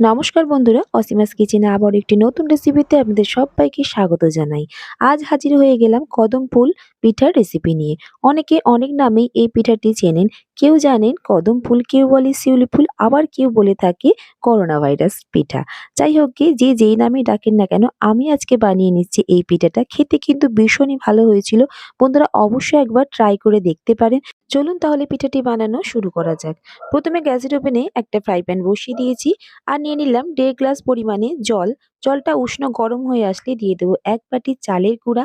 নমস্কার বন্ধুরা, অসীমাস কিচেনে আবার একটি নতুন রেসিপিতে আপনাদের সবাইকে স্বাগত জানাই। আজ হাজির হয়ে গেলাম কদম ফুল পিঠার রেসিপি নিয়ে। অনেকে অনেক নামেই এই পিঠাটি চেনেন কেউ জানেন কদম ফুল, কেউ বলে শিউলি ফুল, আবার কেউ বলে থাকে করোনা ভাইরাস পিঠা। যাই হোক গে, যে যেই নামে ডাকেন না কেন, আমি আজকে বানিয়ে নিচ্ছি এই পিঠাটা। খেতে কিন্তু ভীষণই ভালো হয়েছিল। বন্ধুরা অবশ্যই একবার ট্রাই করে দেখতে পারেন। চলুন তাহলে পিঠাটি বানানো শুরু করা যাক। প্রথমে গ্যাসের ওভেনে একটা ফ্রাই প্যান বসিয়ে দিয়েছি আর নিয়ে নিলাম দেড় গ্লাস পরিমাণে জল। জলটা উষ্ণ গরম হয়ে আসলে দিয়ে দেবো এক বাটি চালের গুঁড়া।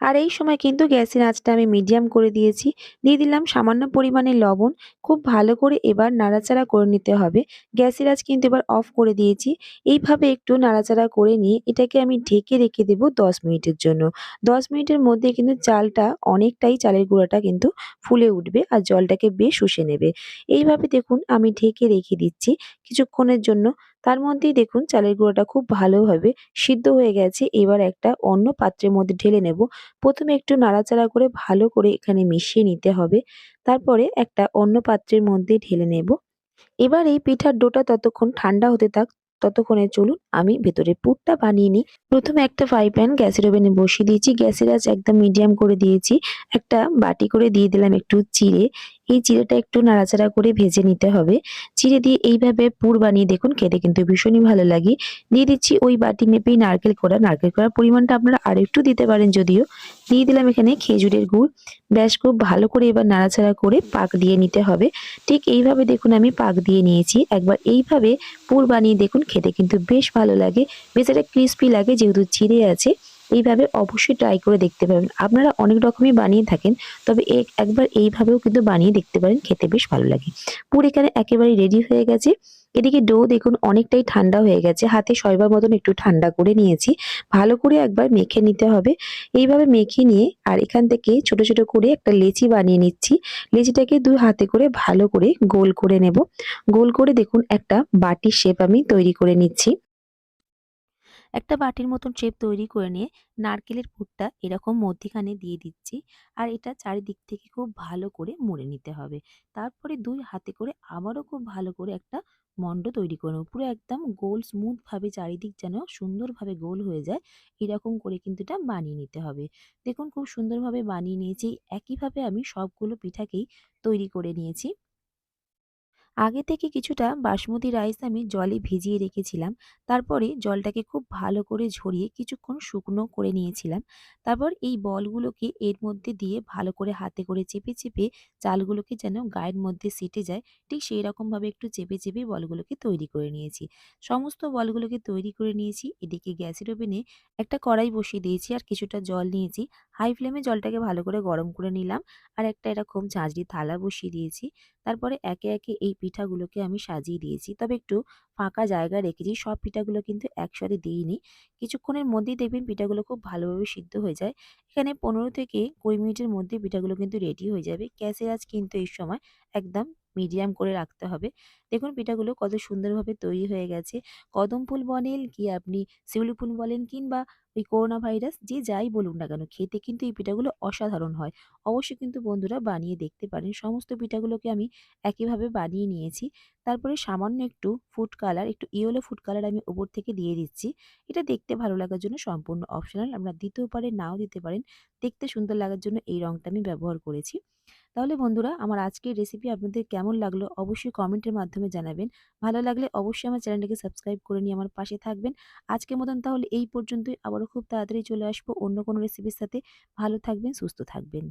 আর এই সময় কিন্তু গ্যাসের আঁচটা আমি মিডিয়াম করে দিয়েছি। দিয়ে দিলাম সামান্য পরিমাণে লবণ। খুব ভালো করে এবার নাড়াচাড়া করে নিতে হবে। গ্যাসের আঁচ কিন্তু এবার অফ করে দিয়েছি। এইভাবে একটু নাড়াচাড়া করে নিয়ে এটাকে আমি ঢেকে রেখে দেব দশ মিনিটের জন্য। দশ মিনিটের মধ্যে কিন্তু চালটা অনেকটাই চালের গুঁড়াটা কিন্তু ফুলে উঠবে আর জলটাকে বেশ শুষে নেবে। এইভাবে দেখুন আমি ঢেকে রেখে দিচ্ছি কিছুক্ষণের জন্য। তার মধ্যেই দেখুন চালের গুঁড়োটা খুব ভালোভাবে সিদ্ধ হয়ে গেছে। এবার একটা অন্য পাত্রের মধ্যে ঢেলে নেব। প্রথমে একটু নাড়াচাড়া করে ভালো করে এখানে মিশিয়ে নিতে হবে। তারপরে একটা অন্য পাত্রের মধ্যে ঢেলে নেব। এবার এই পিঠার ডোটা ততক্ষণ ঠান্ডা হতে থাক, ততক্ষণে চলুন আমি ভেতরে পুরটা বানিয়ে নিই। প্রথমে একটা ফ্রাই প্যান গ্যাসের ওভেনে বসিয়ে দিয়েছি। গ্যাসের আঁচ একদম মিডিয়াম করে দিয়েছি। একটা বাটি করে দিয়ে দিলাম একটু চিড়ে। এই চিড়েটা একটু নাড়াচাড়া করে ভেজে নিতে হবে। চিড়ে দিয়ে এইভাবে পুর বানিয়ে দেখুন, খেতে কিন্তু ভীষণই ভালো লাগে। দিয়ে দিচ্ছি ওই বাটি মেপেই নারকেল করা নারকেল করার পরিমাণটা আপনারা আর একটু দিতে পারেন যদিও। দিয়ে দিলাম এখানে খেজুরের গুড়। ব্যাস খুব ভালো করে এবার নাড়াচাড়া করে পাক দিয়ে নিতে হবে। ঠিক এইভাবে দেখুন আমি পাক দিয়ে নিয়েছি। একবার এইভাবে পুর বানিয়ে দেখুন, খেতে কিন্তু বেশ ভালো লাগে। বেশ একটা ক্রিস্পি লাগে যেহেতু চিড়ে আছে। এইভাবে অবশ্যই ট্রাই করে দেখতে পাবেন আপনারা অনেক রকমই বানিয়ে থাকেন, তবে একবার এইভাবেও কিন্তু বানিয়ে দেখতে পারেন, খেতে বেশ ভালো লাগে। পুর এখানে একেবারে রেডি হয়ে গেছে। এদিকে ডো দেখুন অনেকটাই ঠান্ডা হয়ে গেছে। হাতে সয়বার মতন একটু ঠান্ডা করে নিয়েছি। ভালো করে একবার মেখে নিতে হবে। এইভাবে মেখে নিয়ে আর এখান থেকে ছোট ছোট করে একটা লেচি বানিয়ে নিচ্ছি। লেচিটাকে দুই হাতে করে ভালো করে গোল করে নেব। গোল করে দেখুন একটা বাটির শেপ আমি তৈরি করে নিচ্ছি। একটা বাটির মতন শেপ তৈরি করে নিয়ে নারকেলের পুরটা এরকম মধ্যিখানে দিয়ে দিচ্ছি। আর এটা চারিদিক থেকে খুব ভালো করে মুড়ে নিতে হবে। তারপরে দুই হাতে করে আবারও খুব ভালো করে একটা মণ্ড তৈরি করে নেব। পুরো একদম গোল স্মুথভাবে চারিদিক যেন সুন্দরভাবে গোল হয়ে যায়, এরকম করে কিন্তু এটা বানিয়ে নিতে হবে। দেখুন খুব সুন্দরভাবে বানিয়ে নিয়েছি। একইভাবে আমি সবগুলো পিঠাকেই তৈরি করে নিয়েছি। আগে থেকে কিছুটা বাসমতি রাইস আমি জলে ভিজিয়ে রেখেছিলাম। তারপরে জলটাকে খুব ভালো করে ঝরিয়ে কিছুক্ষণ শুকনো করে নিয়েছিলাম। তারপর এই বলগুলোকে এর মধ্যে দিয়ে ভালো করে হাতে করে চেপে চেপে চালগুলোকে যেন গায়ের মধ্যে সেটে যায়, ঠিক সেই রকমভাবে একটু চেপে চেপে বলগুলোকে তৈরি করে নিয়েছি। সমস্ত বলগুলোকে তৈরি করে নিয়েছি। এদিকে গ্যাসের ওভেনে একটা কড়াই বসিয়ে দিয়েছি আর কিছুটা জল নিয়েছি। হাই ফ্লেমে জলটাকে ভালো করে গরম করে নিলাম। আর একটা এরকম ঝাঁঝরি থালা বসিয়ে দিয়েছি। তারপরে একে একে এই পিঠাগুলোকে আমি সাজিয়ে দিয়েছি। তবে একটু ফাঁকা জায়গা রেখেছি। সব পিঠাগুলো কিন্তু একসাথে দিইনি। কিছুক্ষণের মধ্যেই দেখবেন পিঠাগুলো খুব ভালোভাবে সিদ্ধ হয়ে যায়। এখানে পনেরো থেকে কুড়ি মিনিটের মধ্যে পিঠাগুলো কিন্তু রেডি হয়ে যাবে। গ্যাসের আজ কিন্তু এই সময় একদম মিডিয়াম করে রাখতে হবে। দেখুন পিঠাগুলো কত সুন্দরভাবে তৈরি হয়ে গেছে। কদম ফুল বলেন কি আপনি শিউলি ফুল বলেন কিংবা ওই করোনা ভাইরাস যে যাই বলুন না কেন, খেতে কিন্তু এই পিঠাগুলো অসাধারণ হয়। অবশ্যই কিন্তু বন্ধুরা বানিয়ে দেখতে পারেন, সমস্ত পিঠাগুলোকে আমি একইভাবে বানিয়ে নিয়েছি। তারপরে সামান্য একটু ফুড কালার একটু ইয়েলো ফুড কালার আমি ওপর থেকে দিয়ে দিচ্ছি। এটা দেখতে ভালো লাগার জন্য সম্পূর্ণ অপশনাল আপনারা দিতেও পারেন নাও দিতে পারেন। দেখতে সুন্দর লাগার জন্য এই রঙটা আমি ব্যবহার করেছি। তাহলে বন্ধুরা, আমার আজকের রেসিপি আপনাদের কেমন লাগল অবশ্যই কমেন্টের মাধ্যমে জানাবেন। ভালো লাগলে অবশ্যই আমার চ্যানেলটিকে সাবস্ক্রাইব করে নিয়ে আমার পাশে থাকবেন। আজকের মতন তাহলে এই পর্যন্তই। আবারও খুব তাড়াতাড়ি চলে আসব অন্য কোনো রেসিপির সাথে। ভালো থাকবেন, সুস্থ থাকবেন।